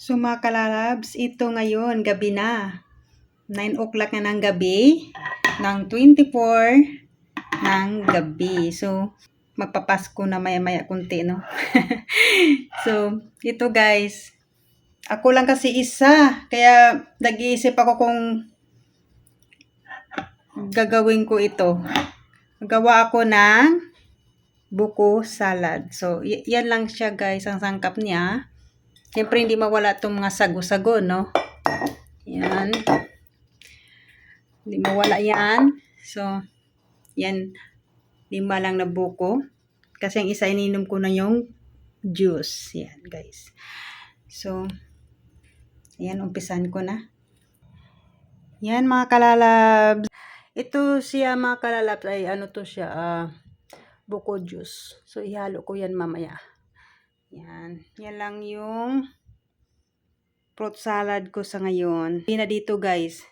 So mga kalalabs, ito ngayon, gabi na. 9 o'clock na ng gabi, ng 24 ng gabi. So, magpapasko na maya-maya kunti, no? so, ito guys, ako lang kasi isa, kaya nag-iisip ako kung gagawin ko ito. Gawa ako ng buko salad. So, yan lang siya guys, ang sangkap niya. Siyempre, hindi mawala itong mga sago-sago, no? Yan. Hindi mawala yan. So, yan. Lima lang na buko. Kasi ang isa ininom ko na yung juice. Yan, guys. So, yan, umpisan ko na. Yan, mga kalalabs. Ito siya, mga kalalabs, ay ano to siya, ah, buko juice. So, ihalo ko yan mamaya. Yan. Yan lang yung fruit salad ko sa ngayon. Hindi na dito guys.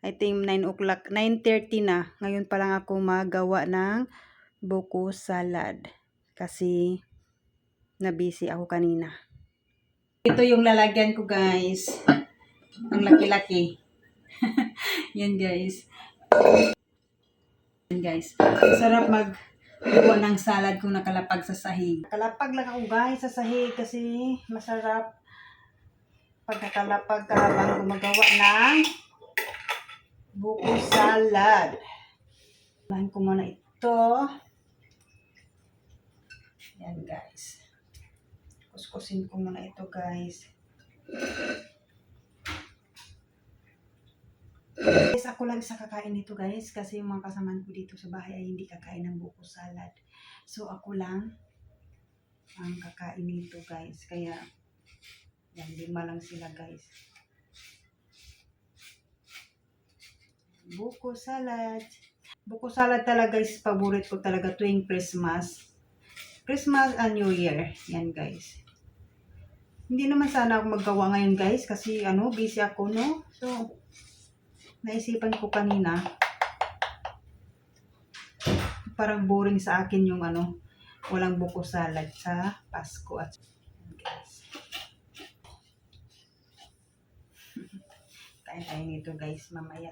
I think 9 o'clock, 9.30 na. Ngayon pa lang ako magawa ng buko salad. Kasi na-busy ako kanina. Ito yung lalagyan ko guys. Ang laki-laki. Yan guys. Yan guys. Sarap mag gawa ng salad kung nakalapag sa sahig. Nakalapag lang ako guys sa sahig kasi masarap pag nakalapag ka habang gumagawa ng buko salad. Unahin ko muna ito. Yan guys. Kuskusin ko muna ito guys. Guys, ako lang isa kakain nito guys kasi yung mga kasamaan ko dito sa bahay ay hindi kakain ng buko salad. So ako lang ang kakain nito guys. Kaya yan, lima lang sila guys. Buko salad. Buko salad talaga guys, favorite ko talaga tuwing Christmas. Christmas and New Year. Yan guys. Hindi naman sana ako maggawa ngayon guys kasi ano, busy ako no. So, naisipan ko kanina parang boring sa akin yung ano walang buko salad sa Pasko at guys kain tayo nito guys mamaya.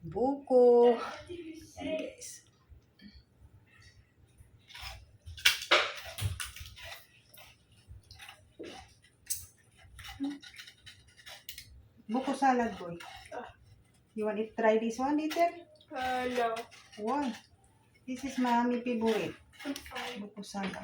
Buko. Yan, Buko salad, boy. You want to try this one, later? Uh, no. Why? This is mommy favorite. Buko salad.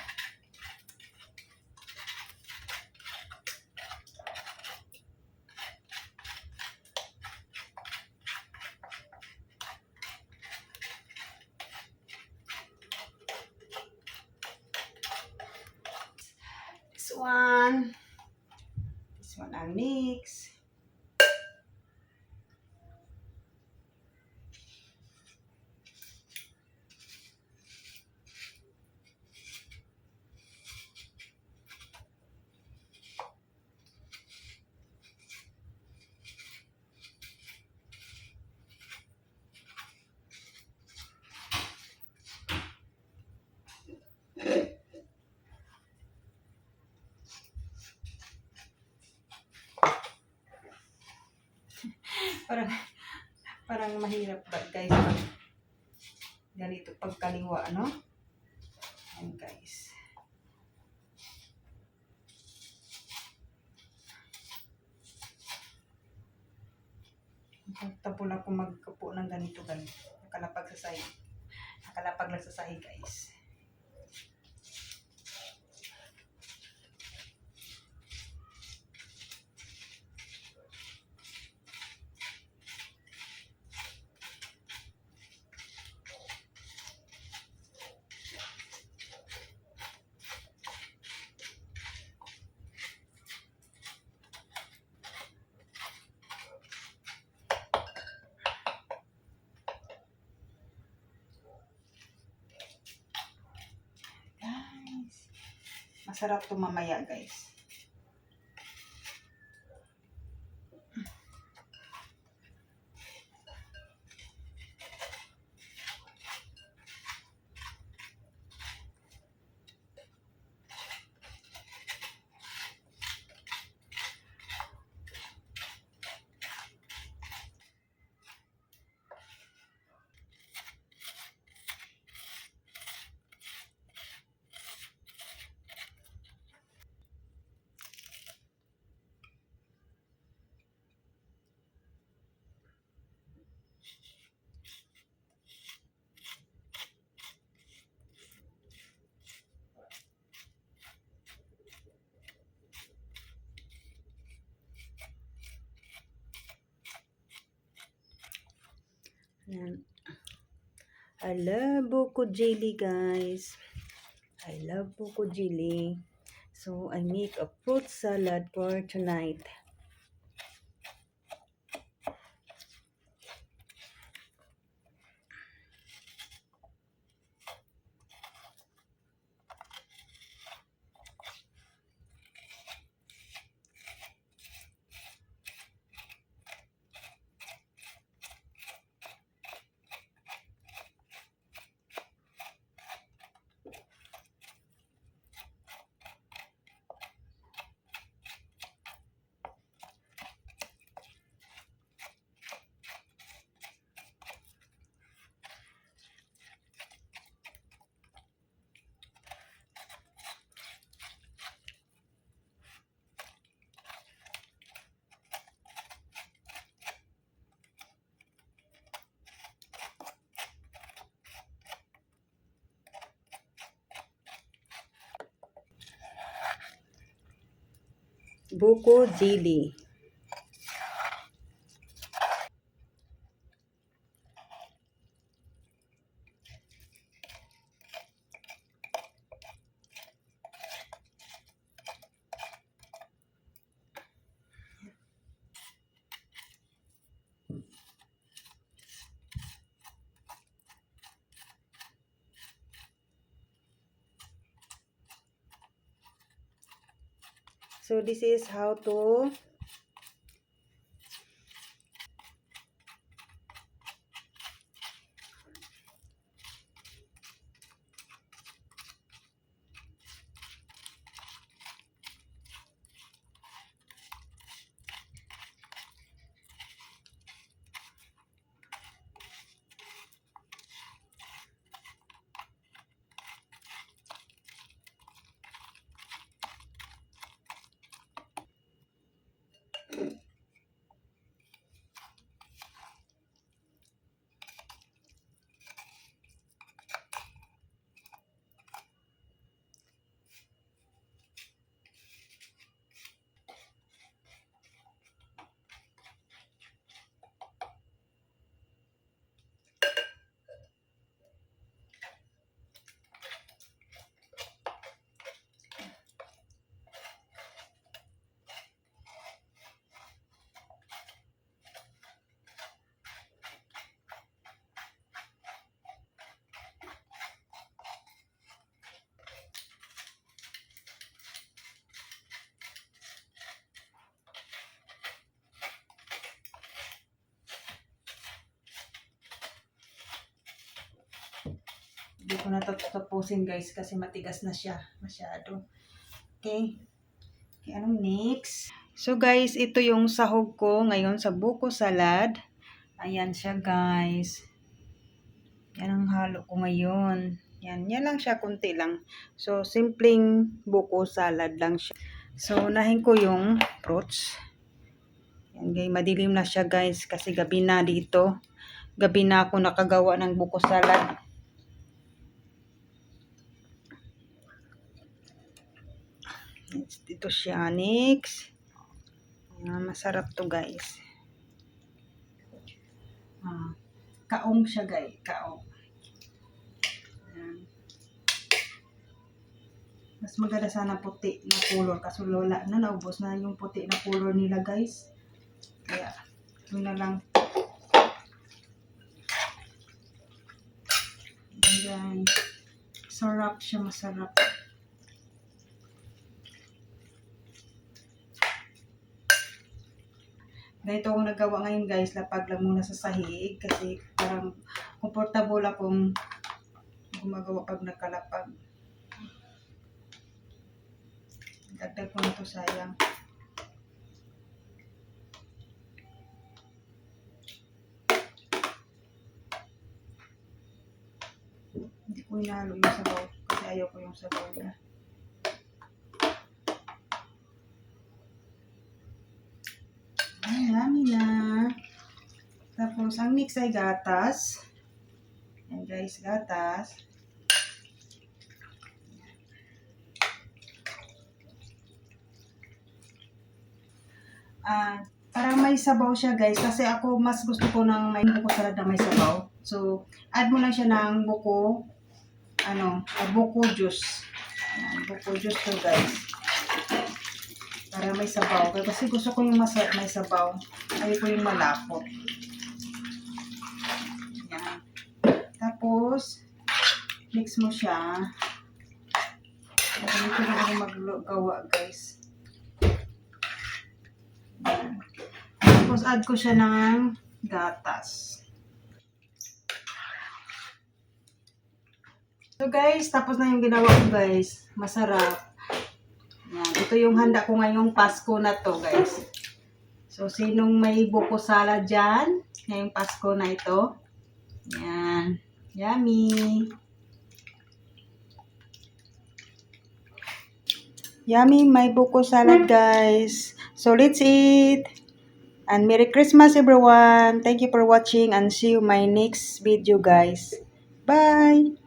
This one. This one ang mix. Parang parang mahirap ba guys? Ganito pagkaliwa ano? Ayan guys. Comfortable ako magkapo ng ganito ganito. Nakalapag sa sahig. Nakalapag lang sa sahig guys guys masarap to mamaya guys Yan. I love buko jelly, guys. I love buko jelly. So, I make a fruit salad for tonight. Buko jelly. So this is how to Hindi ko na tapusin guys kasi matigas na siya masyado. Okay. Okay, anong next? So guys, ito yung sahog ko ngayon sa buko salad. Ayan siya guys. Yan ang halo ko ngayon. Yan, yan lang siya, kunti lang. So, simpleng buko salad lang siya. So, unahin ko yung fruits. Yan guys, madilim na siya guys kasi gabi na dito. Gabi na ako nakagawa ng buko salad. Ito siya, next. Ah, masarap to guys. Ah, kaong siya guys, kaong. Ayan. Mas maganda sana puti na color kasi lola na naubos na yung puti na color nila guys. Kaya, yun na lang. Ayan. Sarap siya, masarap. Ganito ako nagawa ngayon guys, lapag lang muna sa sahig kasi parang comfortable akong gumagawa pag nagkalapag. Dagdag ko na to sayang. Hindi ko inalo yung sabaw kasi ayaw ko yung sabaw niya. Ay, dami na. Tapos, ang mix ay gatas. Yan guys, gatas. Ah, Para may sabaw siya guys. Kasi ako mas gusto ko ng may buko salad na may sabaw. So, add mo lang siya ng buko, ano, buko juice. Ayan, buko juice to guys. Para may sabaw. Kasi gusto ko yung masa- may sabaw. Ayaw yung malapot. Yan. Tapos, mix mo siya. Ganito na ako maggawa, guys. Yan. Tapos, add ko siya ng gatas. So, guys, tapos na yung ginawa ko, guys. Masarap. Yan. Ito yung handa ko ngayong Pasko na to, guys. So, sinong may buko salad dyan? Ngayong Pasko na ito. Yan. Yummy. Yummy, may buko salad, guys. So, let's eat. And Merry Christmas, everyone. Thank you for watching and see you my next video, guys. Bye.